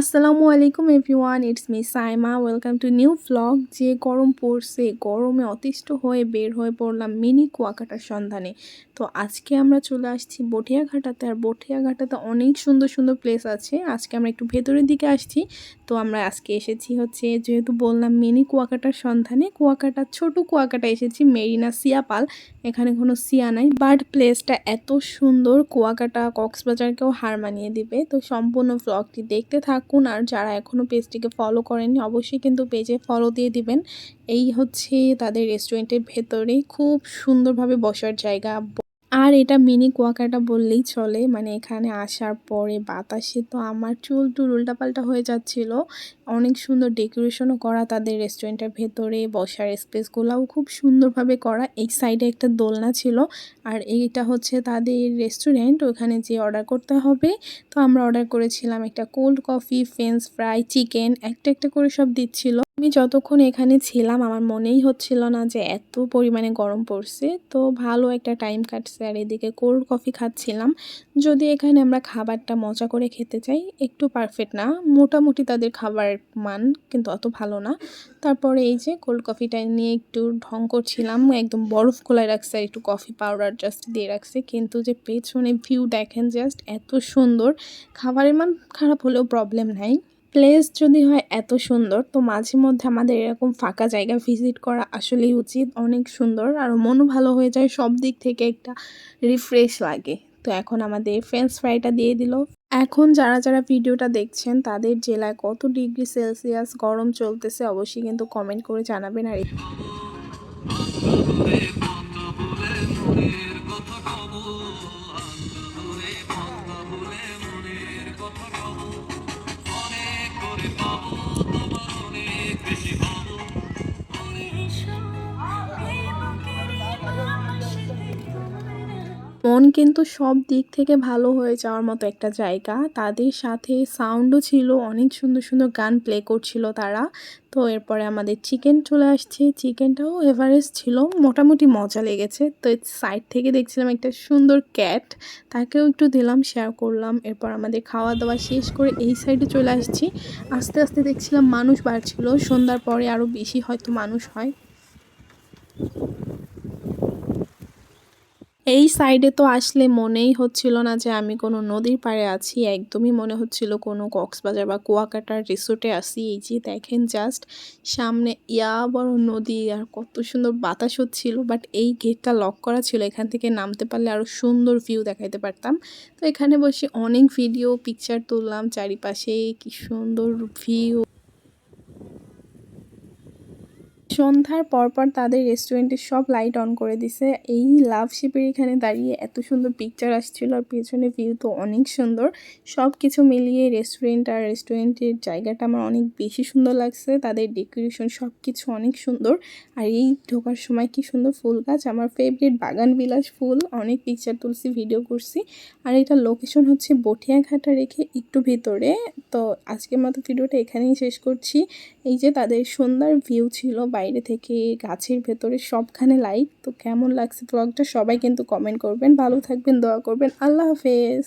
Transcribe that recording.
আসসালামু আলাইকুম everyone, it's me Saima, welcome to new vlog যে গরম পড়ছে, গরমে অতিষ্ঠ হয়ে বের হয়ে পড়লাম মিনি কুয়াকাটার সন্ধানে। তো আজকে আমরা চলে আসছি বটিয়াঘাটাতে, আর বটিয়াঘাটাতে অনেক সুন্দর সুন্দর প্লেস আছে। আজকে আমরা একটু ভেতরের দিকে আসছি। তো আমরা আজকে এসেছি হচ্ছে, যেহেতু বললাম মিনি কুয়াকাটার সন্ধানে কুয়াকাটা ছোট কুয়াকাটা এসেছি, মেরিনা সিয়াপাল। এখানে কোনো সিয়া নাই বাট প্লেসটা এত সুন্দর, কুয়াকাটা কক্সবাজারকেও হার মানিয়ে দিবে। তো সম্পূর্ণ ভ্লগটি দেখতে থাকুন আর যারা এখনও পেজটিকে ফলো করেননি, অবশ্যই কিন্তু পেজে ফলো দিয়ে দিবেন। এই হচ্ছে তাদের রেস্টুরেন্টের ভেতরে খুব সুন্দরভাবে বসার জায়গা। আর এটা মিনি কুয়াকাটা বললেই চলে। মানে এখানে আসার পরে বাতাসে তো আমার চুল টুল উল্টাপাল্টা হয়ে যাচ্ছিল। অনেক সুন্দর ডেকোরেশনও করা তাদের রেস্টুরেন্টের ভেতরে, বসার স্পেসগুলোও খুব সুন্দরভাবে করা। এই সাইডে একটা দোলনা ছিল। আর এইটা হচ্ছে তাদের রেস্টুরেন্ট ওখানে যে অর্ডার করতে হবে। তো আমরা অর্ডার করেছিলাম একটা cold coffee french fry chicken একটা একটা করে সব দিচ্ছিল। আমি যতক্ষণ এখানে ছিলাম, আমার মনেই হচ্ছিল না যে এত পরিমাণে গরম পড়ছে। তো ভালো একটা টাইম কাটছে আর এদিকে কোল্ড কফি খাচ্ছিলাম। যদি এখানে আমরা খাবারটা মজা করে খেতে চাই, একটু পারফেক্ট না। মোটামুটি তাদের খাবার মান কিন্তু অত ভালো না। তারপরে এই যে কোল্ড কফিটা নিয়ে একটু ঢং করছিলাম, একদম বরফ খোলায় রাখছে আর একটু কফি পাউডার জাস্ট দিয়ে রাখছে। কিন্তু যে পেছনে ভিউ দেখেন জাস্ট এত সুন্দর। খাবারের মান খারাপ হলেও প্রবলেম নাই। প্লেস যদি হয় এত সুন্দর, তো মাঝে মধ্যে আমাদের এরকম ফাঁকা জায়গা ভিজিট করা আসলেই উচিত, অনেক সুন্দর। আর মনও ভালো হয়ে যায়, সব দিক থেকে একটা রিফ্রেশ লাগে। তো এখন আমাদের ফ্রেঞ্চ ফ্রাইটা দিয়ে দিল। এখন যারা যারা ভিডিওটা দেখছেন, তাদের জেলায় কত ডিগ্রি সেলসিয়াস গরম চলতেছে অবশ্যই কিন্তু কমেন্ট করে জানাবেন। আর 宝宝 মন কিন্তু সব দিক থেকে ভালো হয়ে যাওয়ার মতো একটা জায়গা। তাদের সাথে সাউন্ডও ছিল, অনেক সুন্দর সুন্দর গান প্লে করছিল তারা। তো এরপরে আমাদের চিকেন চলে আসছে। চিকেনটাও এভারেস্ট ছিল, মোটামুটি মজা লেগেছে। তো সাইড থেকে দেখছিলাম একটা সুন্দর ক্যাট তাকেও একটু দিলাম শেয়ার করলাম। এরপর আমাদের খাওয়া দাওয়া শেষ করে এই সাইডে চলে আসছি। আস্তে আস্তে দেখছিলাম মানুষ বাড়ছিল, সন্ধ্যার পরে আরও বেশি হয়তো মানুষ হয়। এই সাইডে তো আসলে মনেই হচ্ছিল না যে আমি কোনো নদীর পাড়ে আছি, একদমই মনে হচ্ছিল কোনো কক্সবাজার বা কুয়াকাটার রিসোর্টে আসি এই যে দেখেন জাস্ট সামনে, ইয়া বড় নদী আর কত সুন্দর বাতাস হচ্ছিল বাট এই গেটটা লক করা ছিল, এখান থেকে নামতে পারলে আরও সুন্দর ভিউ দেখাইতে পারতাম। তো এখানে বসে অনেক ভিডিও পিকচার তুললাম, চারিপাশে কি সুন্দর ভিউ সন্ধ্যার পরপর তাদের রেস্টুরেন্টের সব লাইট অন করে দিছে। এই লাভ শিপের এখানে দাঁড়িয়ে এত সুন্দর পিকচার আসছিল আর পেছনে ভিউ তো অনেক সুন্দর। সব কিছু মিলিয়ে রেস্টুরেন্ট আর রেস্টুরেন্টের জায়গাটা আমার অনেক বেশি সুন্দর লাগছে। তাদের ডেকোরেশন সব কিছু অনেক সুন্দর। আর এই ঢোকার সময় কি সুন্দর ফুল গাছ। আমার ফেভারিট বাগান বিলাস ফুল। অনেক পিকচার তুলছি ভিডিও করছি। আর এটা লোকেশন হচ্ছে বটিয়াঘাটা রেখে একটু ভিতরে। তো আজকের মতো ভিডিওটা এখানেই শেষ করছি। এই যে তাদের সুন্দর ভিউ ছিল বাইরে থেকে গাছের ভেতরে সবখানে লাইট তো কেমন লাগছে ব্লগটা সবাই কিন্তু কমেন্ট করবেন। ভালো থাকবেন, দোয়া করবেন। আল্লাহ হাফেজ।